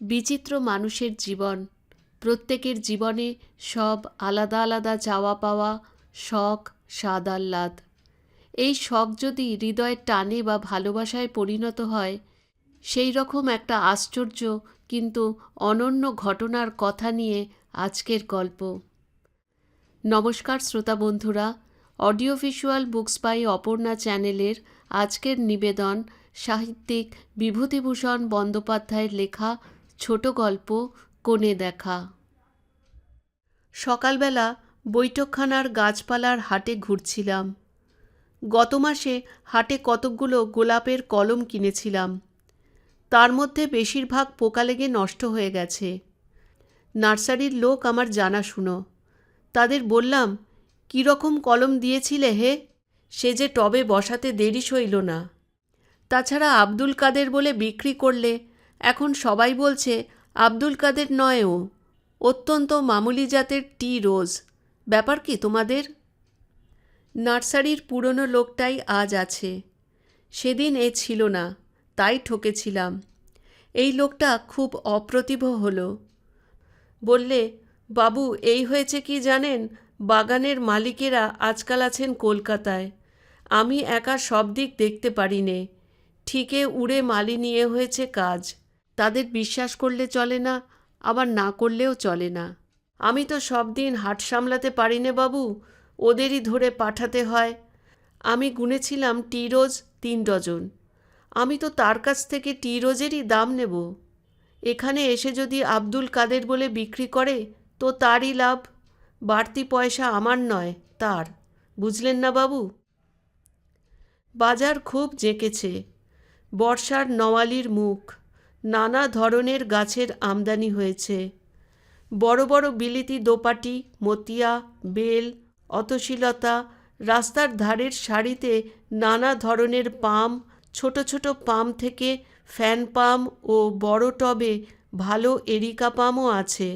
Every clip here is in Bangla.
বিচিত্র মানুষের জীবন। প্রত্যেকের জীবনে সব আলাদা আলাদা চাওয়া পাওয়া শখ, স্বাদ, আহ্লাদ। এই শখ যদি হৃদয়ের টানে বা ভালোবাসায় পরিণত হয় সেই রকম একটা আশ্চর্য কিন্তু অনন্য ঘটনার কথা নিয়ে আজকের গল্প। নমস্কার শ্রোতা বন্ধুরা, audio visual books by Aparna চ্যানেলের আজকের নিবেদন সাহিত্যিক বিভূতিভূষণ বন্দ্যোপাধ্যায়ের লেখা ছোট গল্প, কোণে দেখা। সকালবেলা বৈঠকখানার গাছপালার হাটে ঘুরছিলাম। গত মাসে হাটে কতকগুলো গোলাপের কলম কিনেছিলাম। তার মধ্যে বেশিরভাগ পোকা লেগে নষ্ট হয়ে গেছে। নার্সারির লোক আমার জানাশুনো। তাদের বললাম কীরকম কলম দিয়েছিলে হে? সে যে টবে বসাতে দেরি সইল না। তাছাড়া আব্দুল কাদের বলে বিক্রি করলে এখন সবাই বলছে, আব্দুল কাদের নয় ও অত্যন্ত মামুলি জাতের টি রোজ। ব্যাপার কি তোমাদের? নার্সারির পুরনো লোকটাই আজ আছে। সেদিন এ ছিল না, তাই ঠকেছিলাম। এই লোকটা খুব অপ্রতিভ হলো। বললে, বাবু, এই হয়েছে কি জানেন? বাগানের মালিকেরা আজকাল আছেন কলকাতায়। আমি একা সব দিক দেখতে পারি নে ঠিকে উড়ে মালি নিয়ে হয়েছে কাজ। তাদের বিশ্বাস করলে চলে না, আবার না করলেও চলে না। আমি তো সব দিন হাট সামলাতে পারি নে বাবু, ওদেরই ধরে পাঠাতে হয়। আমি গুনেছিলাম টি রোজ তিন ডজন। আমি তো তার কাছ থেকে টি রোজেরই দাম নেব। এখানে এসে যদি আব্দুল কাদের বলে বিক্রি করে, তো তারই লাভ। বাড়তি পয়সা আমার নয়, তার। বুঝলেন না বাবু? বাজার খুব জেঁকেছে। বর্ষার নওয়ালির মুখ। নানা ধরনের গাছের আমদানি হয়েছে। বড় বড় বিলিতি দোপাটি, মতিয়া, বেল অতশীলতা রাস্তার ধারের সারিতে নানা ধরনের পাম, ছোট ছোট পাম থেকে ফ্যান পাম ও বড় টবে ভালো এরিকা পামও আছে।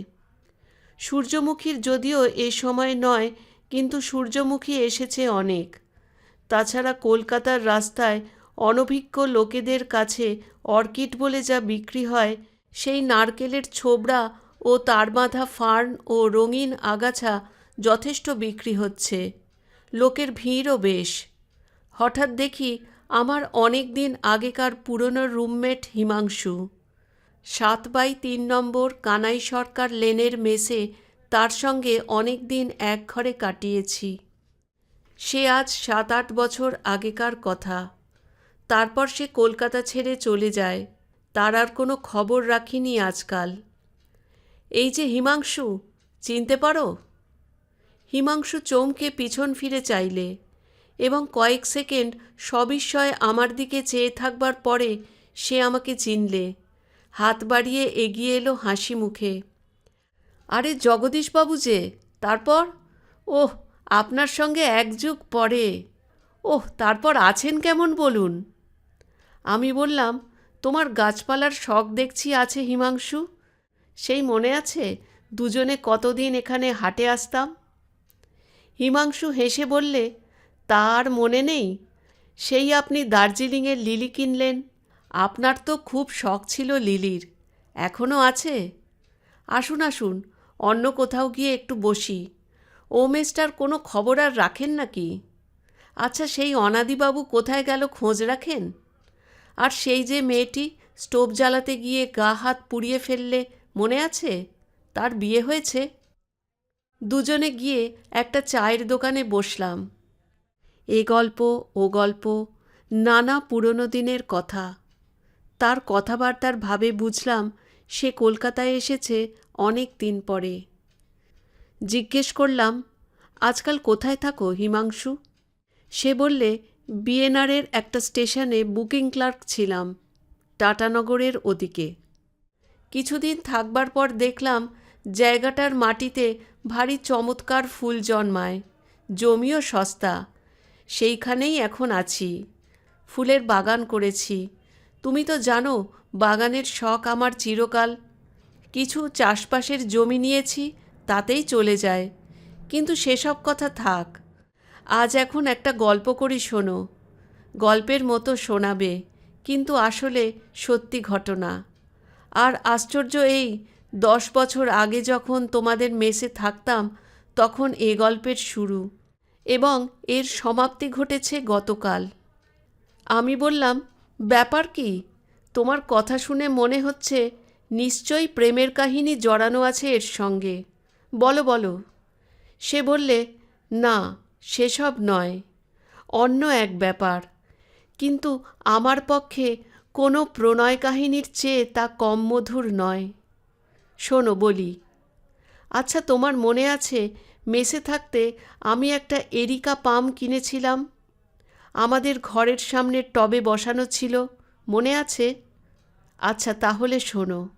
সূর্যমুখীর যদিও এ সময় নয়, কিন্তু সূর্যমুখী এসেছে অনেক। তাছাড়া কলকাতার রাস্তায় অনভিজ্ঞ লোকেদের কাছে অর্কিড বলে যা বিক্রি হয়, সেই নারকেলের ছোবড়া ও তার বাঁধা ফার্ন ও রঙিন আগাছা যথেষ্ট বিক্রি হচ্ছে। লোকের ভিড়ও বেশ। হঠাৎ দেখি আমার অনেক দিন আগেকার পুরনো রুমমেট হিমাংশু। সাত বাই তিন নম্বর কানাই সরকার লেনের মেসে তার সঙ্গে অনেক দিন এক ঘরে কাটিয়েছি। সে আজ সাত আট বছর আগেকার কথা। তারপর সে কলকাতা ছেড়ে চলে যায়। তার আর কোনো খবর রাখিনি আজকাল। এই যে হিমাংশু, চিনতে পারো? হিমাংশু চমকে পিছন ফিরে চাইলে এবং কয়েক সেকেন্ড সবিস্ময়ে আমার দিকে চেয়ে থাকবার পরে সে আমাকে চিনলে। হাত বাড়িয়ে এগিয়ে এলো হাসি মুখে। আরে জগদীশবাবু যে, তারপর? ওহ, আপনার সঙ্গে এক যুগ পরে। ওহ, তারপর আছেন কেমন বলুন? আমি বললাম, তোমার গাছপালার শখ দেখছি আছে হিমাংশু। সেই মনে আছে দুজনে কতদিন এখানে হাটে আসতাম? হিমাংশু হেসে বললে, তার মনে নেই। সেই আপনি দার্জিলিংয়ের লিলি কিনলেন। আপনার তো খুব শখ ছিল লিলির। এখনও আছে? আসুন আসুন, অন্য কোথাও গিয়ে একটু বসি। ও মেস্টার কোনো খবর আর রাখেন নাকি? আচ্ছা সেই অনাদিবাবু কোথায় গেল খোঁজ রাখেন? আর সেই যে মেয়েটি স্টোভ জ্বালাতে গিয়ে গা হাত পুড়িয়ে ফেললে মনে আছে? তার বিয়ে হয়েছে। দুজনে গিয়ে একটা চায়ের দোকানে বসলাম। এ গল্প, ও গল্প, নানা পুরনো দিনের কথা। তার কথাবার্তার ভাবে বুঝলাম সে কলকাতায় এসেছে অনেক দিন পরে। জিজ্ঞেস করলাম, আজকাল কোথায় থাকো হিমাংশু? সে বললে বিএনআরের একটা স্টেশনে বুকিং ক্লার্ক ছিলাম টাটানগরের ওদিকে। কিছুদিন থাকবার পর দেখলাম জায়গাটার মাটিতে ভারী চমৎকার ফুল জন্মায়, জমিও সস্তা, সেইখানেই এখন আছি। ফুলের বাগান করেছি। তুমি তো জানো, বাগানের শখ আমার চিরকাল। কিছু চাষবাসের জমি নিয়েছি, তাতেই চলে যায়। কিন্তু সেসব কথা থাক আজ এখন একটা গল্প করি শোনো। গল্পের মতো শোনাবে, কিন্তু আসলে সত্যি ঘটনা। আর আশ্চর্য এই, দশ বছর আগে যখন তোমাদের মেসে থাকতাম, তখন এ গল্পের শুরু। এবং এর সমাপ্তি ঘটেছে গতকাল। আমি বললাম, ব্যাপার কি? তোমার কথা শুনে মনে হচ্ছে নিশ্চয়ই প্রেমের কাহিনী জড়ানো আছে এর সঙ্গে। বলো বলো। সে বললে, না সেসব নয়, অন্য এক ব্যাপার। কিন্তু আমার পক্ষে কোনো প্রণয় কাহিনীর চেয়ে তা কম মধুর নয়। শোনো বলি আচ্ছা তোমার মনে আছে মেসে থাকতে আমি একটা এরিকা পাম কিনেছিলাম? আমাদের ঘরের সামনে টবে বসানো ছিল, মনে আছে? আচ্ছা তাহলে শোনো।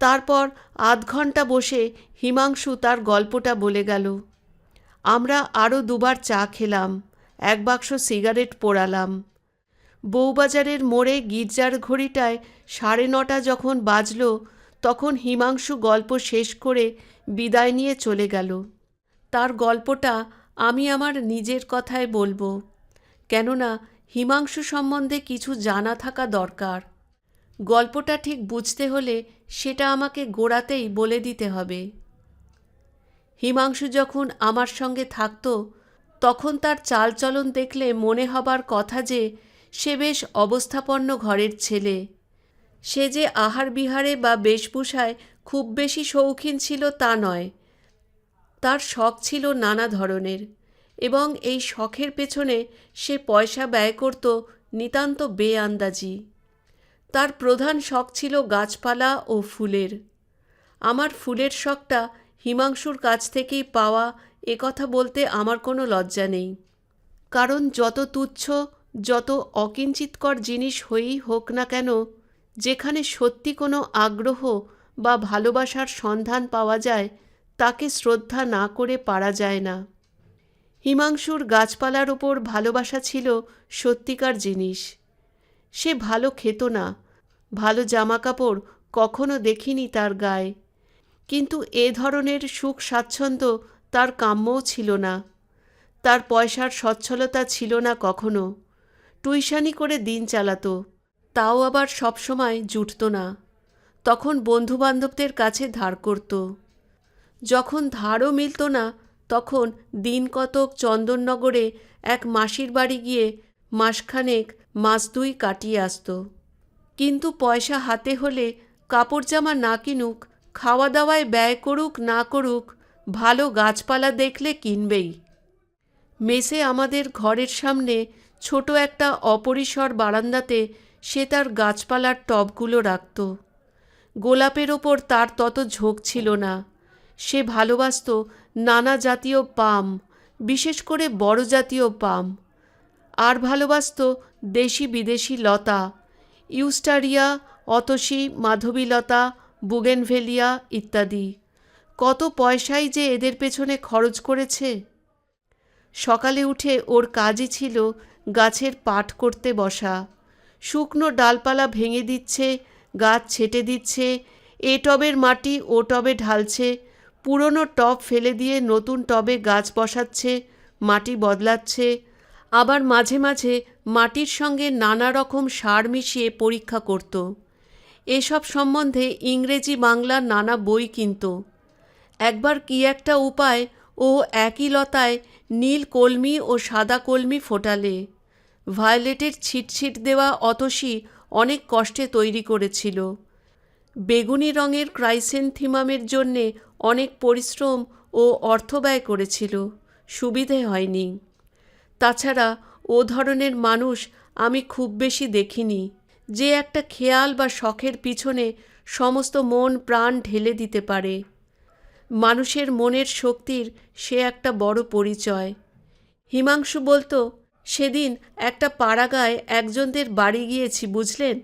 তারপর আধ ঘণ্টা বসে হিমাংশু তার গল্পটা বলে গেল। আমরা আরও দুবার চা খেলাম, এক বাক্স সিগারেট পোড়ালাম। বউবাজারের মোড়ে গির্জার ঘড়িটায় সাড়ে নটা যখন বাজল, তখন হিমাংশু গল্প শেষ করে বিদায় নিয়ে চলে গেল। তার গল্পটা আমি আমার নিজের কথায় বলব, কেননা হিমাংশু সম্বন্ধে কিছু জানা থাকা দরকার। গল্পটা ঠিক বুঝতে হলে সেটা আমাকে গোড়াতেই বলে দিতে হবে। হিমাংশু যখন আমার সঙ্গে থাকত, তখন তার চালচলন দেখলে মনে হবার কথা যে, সে বেশ অবস্থাপন্ন ঘরের ছেলে। সে যে আহার বিহারে বা বেশভূষায় খুব বেশি শৌখিন ছিল তা নয়। তার শখ ছিল নানা ধরনের এবং এই শখের পেছনে সে পয়সা ব্যয় করত নিতান্ত বেআন্দাজি। তার প্রধান শখ ছিল গাছপালা ও ফুলের। আমার ফুলের শখটা হিমাংশুর কাছ থেকেই পাওয়া এ কথা বলতে আমার কোনো লজ্জা নেই। কারণ যত তুচ্ছ, যত অকিঞ্চিতকর জিনিস হয়েই হোক না কেন, যেখানে সত্যি কোনো আগ্রহ বা ভালোবাসার সন্ধান পাওয়া যায়, তাকে শ্রদ্ধা না করে পারা যায় না। হিমাংশুর গাছপালার ওপর ভালোবাসা ছিল সত্যিকার জিনিস। সে ভালো খেত না, ভালো জামাকাপড় কখনো দেখিনি তার গায়ে। কিন্তু এ ধরনের সুখ স্বাচ্ছন্দ্য তার কাম্যও ছিল না। তার পয়সার সচ্ছলতা ছিল না কখনো। টুইশানি করে দিন চালাতো, তাও আবার সবসময় জুটত না। তখন বন্ধুবান্ধবদের কাছে ধার করত। যখন ধারও মিলত না, তখন দিন কতক চন্দননগরে এক মাসির বাড়ি গিয়ে মাসখানেক মাস দুই কাটিয়ে আসত। কিন্তু পয়সা হাতে হলে কাপড় জামা না কিনুক খাওয়া দাওয়ায় ব্যয় করুক, না করুক, ভালো গাছপালা দেখলে কিনবেই। মেসে আমাদের ঘরের সামনে ছোট একটা অপরিসর বারান্দাতে সে তার গাছপালার টবগুলো রাখত। গোলাপের ওপর তার তত ঝোঁক ছিল না। সে ভালোবাসত নানা জাতীয় পাম, বিশেষ করে বড় জাতীয় পাম। আর ভালোবাসত দেশি বিদেশি লতা, ইউস্টারিয়া, অতসী, মাধবীলতা বুগেনভেলিয়া ইত্যাদি। কত পয়সাই যে এদের পেছনে খরচ করেছে। সকালে উঠে ওর কাজই ছিল গাছের পাট করতে বসা। শুকনো ডালপালা ভেঙে দিচ্ছে, গাছ ছেটে দিচ্ছে, এ টবের মাটি ও টবে ঢালছে, পুরনো টব ফেলে দিয়ে নতুন টবে গাছ বসাচ্ছে, মাটি বদলাচ্ছে, আবার মাঝে মাঝে মাটির সঙ্গে নানা রকম সার মিশিয়ে পরীক্ষা করত। এসব সম্বন্ধে ইংরেজি বাংলা নানা বই কিনত। একবার কি একটা উপায় ও একই লতায় নীল কলমি ও সাদা কলমি ফোটালে। ভায়োলেটের ছিটছিট দেওয়া অতসি অনেক কষ্টে তৈরি করেছিল। বেগুনি রঙের ক্রাইসেনথিমামের জন্যে অনেক পরিশ্রম ও অর্থ ব্যয় করেছিল, সুবিধে হয়নি। তাছাড়া ও ধরনের মানুষ আমি খুব বেশি দেখিনি। যে একটা খেয়াল বা শখের পিছনে সমস্ত মন প্রাণ ঢেলে দিতে পারে। মানুষের মনের শক্তির সে একটা বড় পরিচয়। হিমাংশু বলতো, সেদিন একটা পাড়াগায় একজনদের বাড়ি গিয়েছি, বুঝলেন?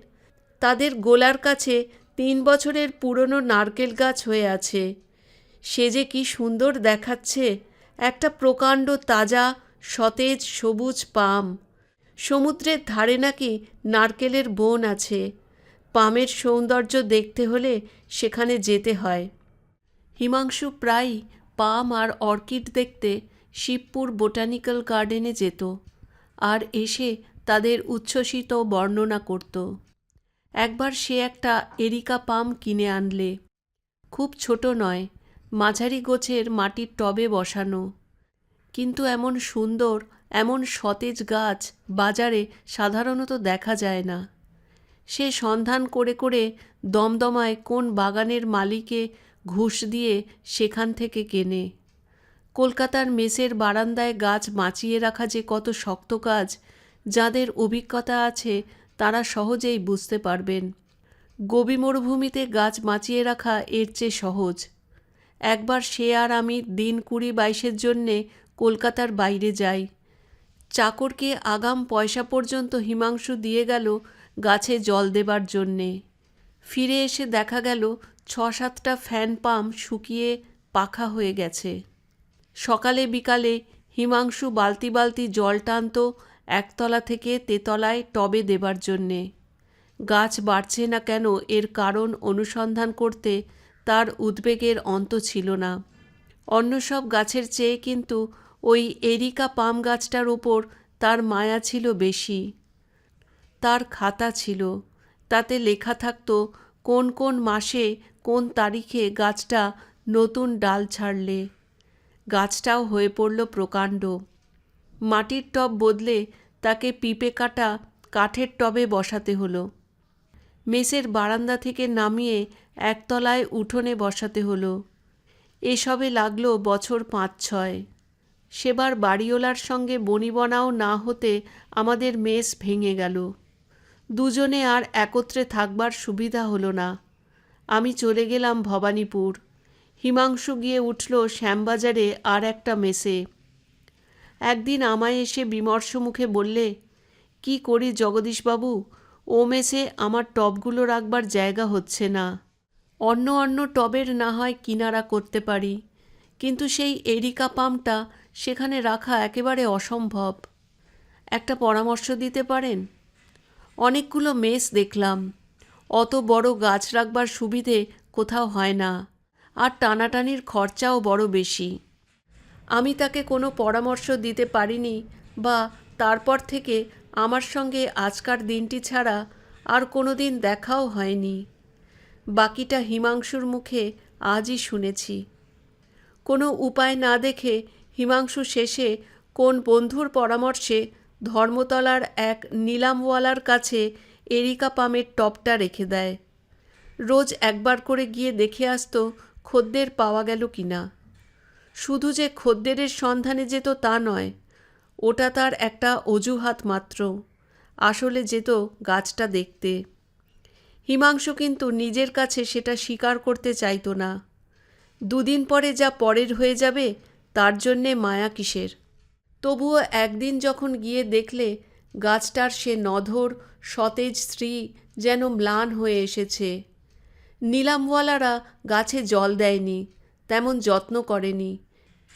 তাদের গোলার কাছে তিন বছরের পুরনো নারকেল গাছ হয়ে আছে। সে যে কি সুন্দর দেখাচ্ছে, একটা প্রকাণ্ড তাজা সতেজ সবুজ পাম। সমুদ্রের ধারে নাকি নারকেলের বন আছে। পামের সৌন্দর্য দেখতে হলে সেখানে যেতে হয়। হিমাংশু প্রায়ই পাম আর অর্কিড দেখতে শিবপুর বোটানিক্যাল গার্ডেনে যেত আর এসে তাদের উচ্ছ্বসিত বর্ণনা করত। একবার সে একটা এরিকা পাম কিনে আনলে। খুব ছোট নয়, মাঝারি গোছের মাটির টবে বসানো। কিন্তু এমন সুন্দর এমন সতেজ গাছ বাজারে সাধারণত দেখা যায় না। সে সন্ধান করে করে দমদমায় কোন বাগানের মালিকে ঘুষ দিয়ে সেখান থেকে কেনে। কলকাতার মেসের বারান্দায় গাছ মাচিয়ে রাখা যে কত শক্ত কাজ, যাদের অভিজ্ঞতা আছে তারা সহজেই বুঝতে পারবেন। গোবি মরুভূমিতে গাছ মাচিয়ে রাখা এর চেয়ে সহজ। একবার সে আর আমি দিন কুড়ি বাইশের জন্যে কলকাতার বাইরে যাই। চাকরকে আগাম পয়সা পর্যন্ত হিমাংশু দিয়ে গেল গাছে জল দেবার জন্যে। ফিরে এসে দেখা গেল ছ সাতটা ফ্যান পাম্প শুকিয়ে পাখা হয়ে গেছে। সকালে বিকালে হিমাংশু বালতি বালতি জল টানত একতলা থেকে তেতলায় টবে দেবার জন্যে। গাছ বাড়ছে না কেন এর কারণ অনুসন্ধান করতে তার উদ্বেগের অন্ত ছিল না। অন্য সব গাছের চেয়ে কিন্তু ওই এরিকা পাম গাছটার ওপর তার মায়া ছিল বেশি। তার খাতা ছিল। তাতে লেখা থাকতো কোন কোন মাসে কোন তারিখে গাছটা নতুন ডাল ছাড়লে। গাছটাও হয়ে পড়ল প্রকাণ্ড। মাটির টব বদলে তাকে পিপে কাটা কাঠের টবে বসাতে হলো। মেসের বারান্দা থেকে নামিয়ে একতলায় উঠোনে বসাতে হলো। এসবে লাগল বছর পাঁচ ছয় সেবার বাড়িওয়ালার সঙ্গে বনিবনাও না হতে আমাদের মেস ভেঙে গেল। দুজনে আর একত্রে থাকবার সুবিধা হলো না। আমি চলে গেলাম ভবানীপুর। হিমাংশু গিয়ে উঠল শ্যামবাজারে আর একটা মেসে। একদিন আমায় এসে বিমর্ষ মুখে বললে, কি করি জগদীশবাবু? ও মেসে আমার টবগুলো রাখবার জায়গা হচ্ছে না। অন্য অন্য টবের না হয় কিনারা করতে পারি। কিন্তু সেই এরিকা পাম্পটা সেখানে রাখা একেবারে অসম্ভব। একটা পরামর্শ দিতে পারেন? অনেকগুলো মেস দেখলাম। অত বড় গাছ রাখবার সুবিধে কোথাও হয় না, আর টানাটানির খরচাও বড় বেশি। আমি তাকে কোনো পরামর্শ দিতে পারিনি বা তারপর থেকে আমার সঙ্গে আজকার দিনটি ছাড়া আর কোনো দিন দেখাও হয়নি। বাকিটা হিমাংশুর মুখে আজই শুনেছি। কোনো উপায় না দেখে হিমাংশু শেষে কোন বন্ধুর পরামর্শে ধর্মতলার এক নিলামওয়ালার কাছে এরিকা পামের টপটা রেখে দেয়। রোজ একবার করে গিয়ে দেখে আসতো খদ্দের পাওয়া গেল কি না শুধু যে খদ্দেরের সন্ধানে যেত তা নয়, ওটা তার একটা অজুহাত মাত্র, আসলে যেত গাছটা দেখতে। হিমাংশু কিন্তু নিজের কাছে সেটা স্বীকার করতে চাইতো না। দুদিন পরে যা পরের হয়ে যাবে তার জন্যে মায়া কিসের? তবুও একদিন যখন গিয়ে দেখলে, গাছটার সে নধর, সতেজ স্ত্রী যেন ম্লান হয়ে এসেছে। নিলামওয়ালারা গাছে জল দেয়নি, তেমন যত্ন করেনি।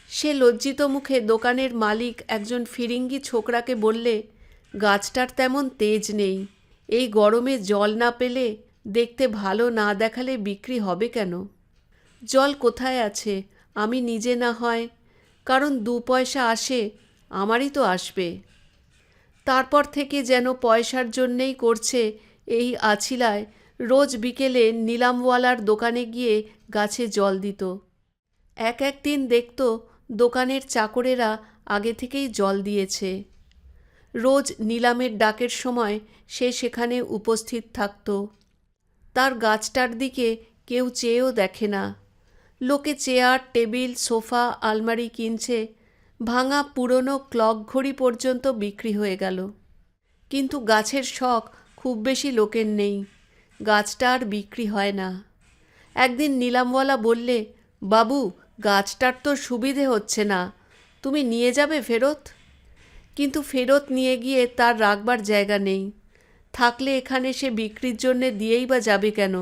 সে লজ্জিত মুখে দোকানের মালিক একজন ফিরিঙ্গি ছোকরাকে বললে, গাছটার তেমন তেজ নেই, এই গরমে জল না পেলে দেখতে ভালো না দেখালে বিক্রি হবে কেন? জল কোথায় আছে? আমি নিজে না হয় কারণ দু পয়সা আসে, আমারই তো আসবে। তারপর থেকে যেন পয়সার জন্যেই করছে এই আছিলায়, রোজ বিকেলে নিলামওয়ালার দোকানে গিয়ে গাছে জল দিত। এক এক দিন দেখত দোকানের চাকরেরা আগে থেকেই জল দিয়েছে। রোজ নিলামের ডাকের সময় সে সেখানে উপস্থিত থাকত। তার গাছটার দিকে কেউ চেয়েও দেখে না। লোকে চেয়ার, টেবিল, সোফা, আলমারি কিনছে, ভাঙা পুরনো ক্লক ঘড়ি পর্যন্ত বিক্রি হয়ে গেল। কিন্তু গাছের শখ খুব বেশি লোকের নেই, গাছটা আর বিক্রি হয় না। একদিন নিলামওয়ালা বললে, বাবু, গাছটার তো সুবিধে হচ্ছে না, তুমি নিয়ে যাবে ফেরত? কিন্তু ফেরত নিয়ে গিয়ে তার রাখবার জায়গা নেই, থাকলে এখানে সে বিক্রির জন্যে দিয়েই বা যাবে কেন?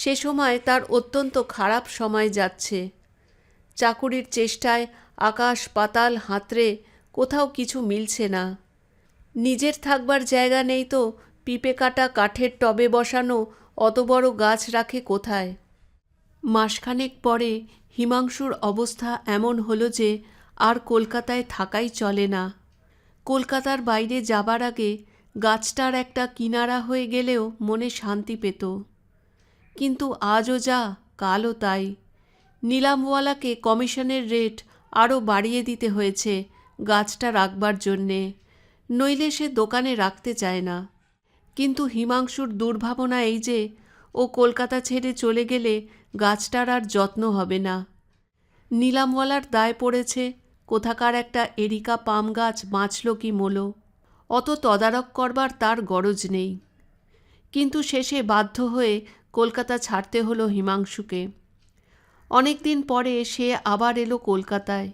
সে সময় তার অত্যন্ত খারাপ সময় যাচ্ছে। চাকুরির চেষ্টায় আকাশ পাতাল হাতড়ে কোথাও কিছু মিলছে না। নিজের থাকবার জায়গা নেই তো, পিপে কাটা কাঠের টবে বসানো অত বড় গাছ রাখে কোথায়? মাসখানেক পরে হিমাংশুর অবস্থা এমন হলো যে আর কলকাতায় থাকাই চলে না। কলকাতার বাইরে যাবার আগে গাছটার একটা কিনারা হয়ে গেলেও মনে শান্তি পেত। কিন্তু আজও যা, কালও তাই। নিলামওয়ালাকে কমিশনের রেট আরও বাড়িয়ে দিতে হয়েছে গাছটা রাখবার জন্যে। নইলে সে দোকানে রাখতে চায় না। কিন্তু হিমাংশুর দুর্ভাবনা এই যে, ও কলকাতা ছেড়ে চলে গেলে গাছটার আর যত্ন হবে না। নিলামওয়ালার দায় পড়েছে, কোথাকার একটা এরিকা পাম গাছ বাঁচল কি মোলো। অত তদারক করবার তার গরজ নেই। কিন্তু শেষে বাধ্য হয়ে কলকাতা ছাড়তে হলো হিমাংশুকে। অনেক দিন পরে সে আবার এলো কলকাতায়।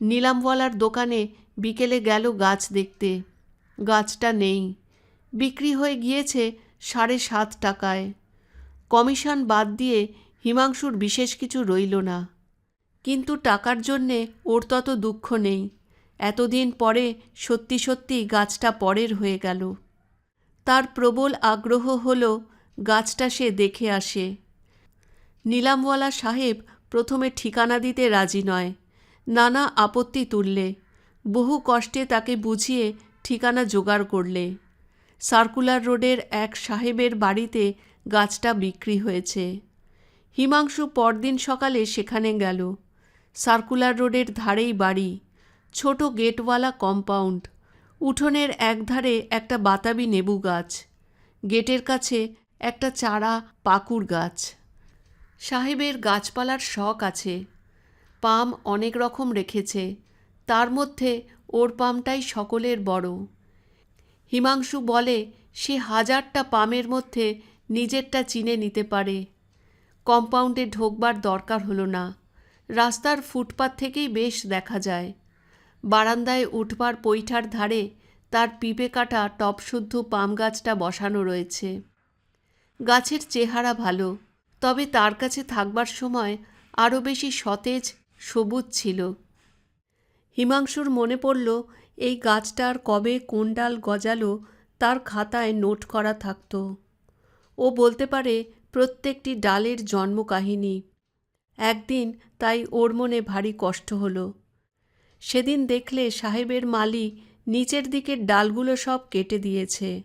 নিলামওয়ালার দোকানে বিকেলে গেল গাছ দেখতে। গাছটা নেই। বিক্রি হয়ে গিয়েছে সাড়ে সাত টাকায়। কমিশন বাদ দিয়ে হিমাংশুর বিশেষ কিছু রইল না। কিন্তু টাকার জন্যে ওর তত দুঃখ নেই। এতদিন পরে সত্যি সত্যি গাছটা পরের হয়ে গেল। তার প্রবল আগ্রহ হল গাছটা সে দেখে আসে। নিলামওয়ালা সাহেব প্রথমে ঠিকানা দিতে রাজি নয়। নানা আপত্তি তুললে। বহু কষ্টে তাকে বুঝিয়ে ঠিকানা জোগাড় করলে। সার্কুলার রোডের এক সাহেবের বাড়িতে গাছটা বিক্রি হয়েছে। হিমাংশু পরদিন সকালে সেখানে গেল। সার্কুলার রোডের ধারেই বাড়ি। ছোট গেটওয়ালা কম্পাউন্ড। উঠোনের একধারে একটা বাতাবি নেবু গাছ। গেটের কাছে একটা চারা পাকুর গাছ। সাহেবের গাছপালার শখ আছে। পাম অনেক রকম রেখেছে। তার মধ্যে ওর পামটাই সকলের বড়। হিমাংশু বলে, সে হাজারটা পামের মধ্যে নিজেরটা চিনে নিতে পারে। কম্পাউন্ডে ঢোকবার দরকার হলো না। রাস্তার ফুটপাত থেকেই বেশ দেখা যায়। বারান্দায় উঠবার পৈঠার ধারে তার পিপে কাটা টপশুদ্ধ পাম গাছটা বসানো রয়েছে। গাছের চেহারা ভালো, তবে তার কাছে থাকবার সময় আরও বেশি সতেজ, সবুজ ছিল। হিমাংশুর মনে পড়ল, এই গাছটার কবে কোন ডাল গজালো তার খাতায় নোট করা থাকত। ও বলতে পারে, প্রত্যেকটি ডালের জন্মকাহিনী। একদিন তাই ওর মনে ভারী কষ্ট হলো। সেদিন দেখলে সাহেবের মালি নিচের দিকের ডালগুলো সব কেটে দিয়েছে।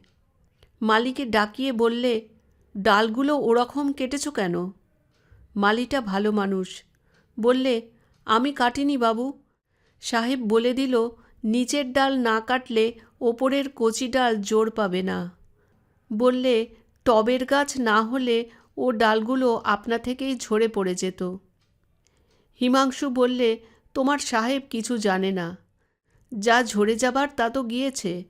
মালিকে ডাকিয়ে বললে ডালগুলো ওরকম কেটেছ কেন? মালিটা ভালো মানুষ। বললে, আমি কাটিনি বাবু। সাহেব বলে দিল নিচের ডাল না কাটলে ওপরের কচি ডাল জোর পাবে না। বললে, টবের গাছ না হলে ও ডালগুলো আপনা থেকেই ঝরে পড়ে যেত। হিমাংশু বললে, তোমার সাহেব কিছু জানে না। যা ঝরে যাবার তা তো গিয়েছে।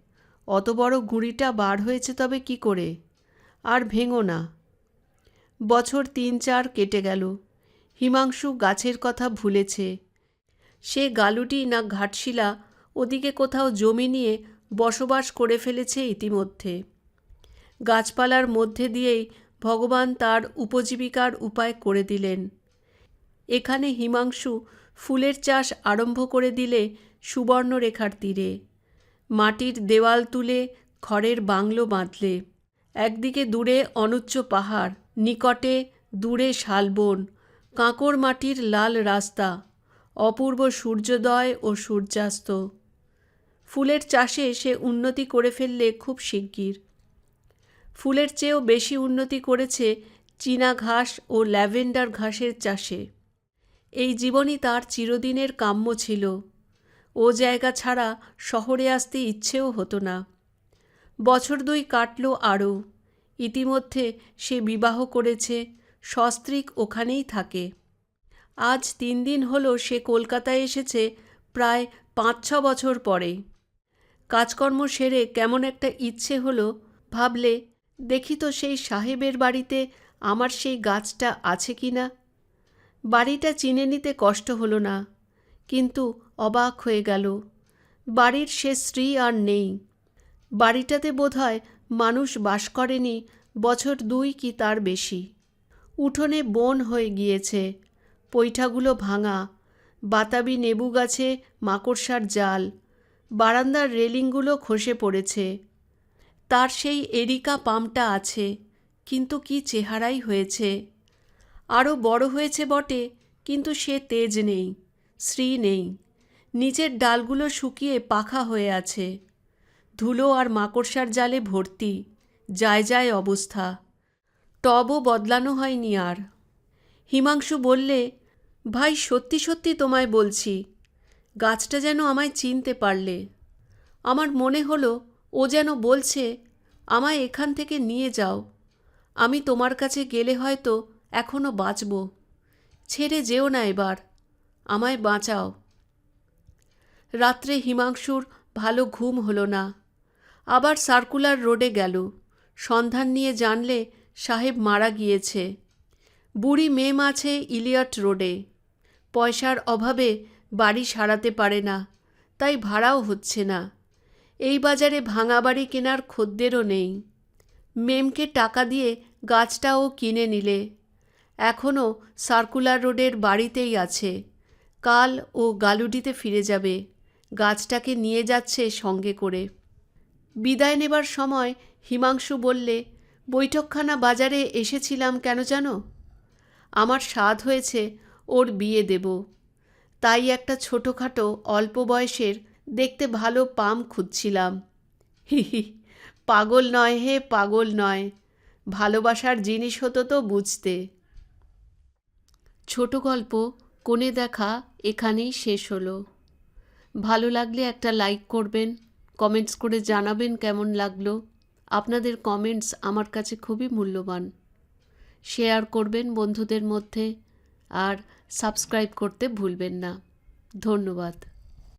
অত বড় গুঁড়িটা বার হয়েছে তবে কি করে? আর ভেঙো না। বছর তিন চার কেটে গেল। হিমাংশু গাছের কথা ভুলেছে। সে গালুটি না ঘাটশিলা ওদিকে কোথাও জমি নিয়ে বসবাস করে ফেলেছে ইতিমধ্যে। গাছপালার মধ্যে দিয়েই ভগবান তার উপজীবিকার উপায় করে দিলেন। এখানে হিমাংশু ফুলের চাষ আরম্ভ করে দিলে সুবর্ণরেখার তীরে। মাটির দেওয়াল তুলে খড়ের বাংলো বাঁধলে। একদিকে দূরে অনুচ্চ পাহাড়, নিকটে দূরে শালবন কাঁকর মাটির লাল রাস্তা, অপূর্ব সূর্যোদয় ও সূর্যাস্ত। ফুলের চাষে সে উন্নতি করে ফেললে খুব শিগগির। ফুলের চেয়েও বেশি উন্নতি করেছে চীনা ঘাস ও ল্যাভেন্ডার ঘাসের চাষে। এই জীবনই তার চিরদিনের কাম্য ছিল। ও জায়গা ছাড়া শহরে আসতে ইচ্ছেও হতো না। বছর দুই কাটল আরও। ইতিমধ্যে সে বিবাহ করেছে, সস্ত্রীক ওখানেই থাকে। আজ তিন দিন হলো সে কলকাতায় এসেছে প্রায় পাঁচ ছ বছর পরে। কাজকর্ম সেরে কেমন একটা ইচ্ছে হলো, ভাবলে, দেখি তো সেই সাহেবের বাড়িতে আমার সেই গাছটা আছে কি না? বাড়িটা চিনে নিতে কষ্ট হলো না, কিন্তু অবাক হয়ে গেল। বাড়ির সে স্ত্রী আর নেই। বাড়িটাতে বোধহয় মানুষ বাস করেনি, বছর দুই কি তার বেশি। উঠোনে বন হয়ে গিয়েছে, পৈঠাগুলো ভাঙা, বাতাবি নেবু গাছে মাকড়সার জাল, বারান্দার রেলিংগুলো খসে পড়েছে। তার সেই এরিকা পামটা আছে, কিন্তু কি চেহারাই হয়েছে। আরও বড় হয়েছে বটে, কিন্তু সে তেজ নেই, শ্রী নেই। নিচের ডালগুলো শুকিয়ে পাখা হয়ে আছে। ধুলো আর মাকড়সার জালে ভর্তি, যায় যায় অবস্থা। টবও বদলানো হয়নি আর। হিমাংশু বললে, ভাই, সত্যি সত্যি তোমায় বলছি, গাছটা যেন আমায় চিনতে পারলে। আমার মনে হলো, ও যেন বলছে, আমায় এখান থেকে নিয়ে যাও। আমি তোমার কাছে গেলে হয়তো এখনও বাঁচব। ছেড়ে যেও না এবার, আমায় বাঁচাও। রাত্রে হিমাংশুর ভালো ঘুম হলো না। আবার সার্কুলার রোডে গেল। সন্ধান নিয়ে জানলে সাহেব মারা গিয়েছে। বুড়ি মেম আছে ইলিয়ট রোডে। পয়সার অভাবে বাড়ি সারাতে পারে না, তাই ভাড়াও হচ্ছে না। এই বাজারে ভাঙা বাড়ি কেনার খদ্দেরও নেই। মেমকে টাকা দিয়ে গাছটাও কিনে নিলে। এখনও সার্কুলার রোডের বাড়িতেই আছে। কাল ও গালুডিতে ফিরে যাবে। গাছটাকে নিয়ে যাচ্ছে সঙ্গে করে। বিদায় নেবার সময় হিমাংশু বললে, বৈঠকখানা বাজারে এসেছিলাম কেন জানো? আমার স্বাদ হয়েছে, ওর বিয়ে দেব। তাই একটা ছোটোখাটো, অল্প বয়সের, দেখতে ভালো পাম খুঁজছিলাম। হি হি, পাগল নয় হে, পাগল নয়। ভালোবাসার জিনিস হতো তো বুঝতে। ছোট গল্প, কোণে দেখা এখানেই শেষ হলো। ভালো লাগলে একটা লাইক করবেন। কমেন্টস করে জানাবেন কেমন লাগল। আপনাদের কমেন্টস আমার কাছে খুবই মূল্যবান। শেয়ার করবেন বন্ধুদের মধ্যে আর সাবস্ক্রাইব করতে ভুলবেন না। ধন্যবাদ।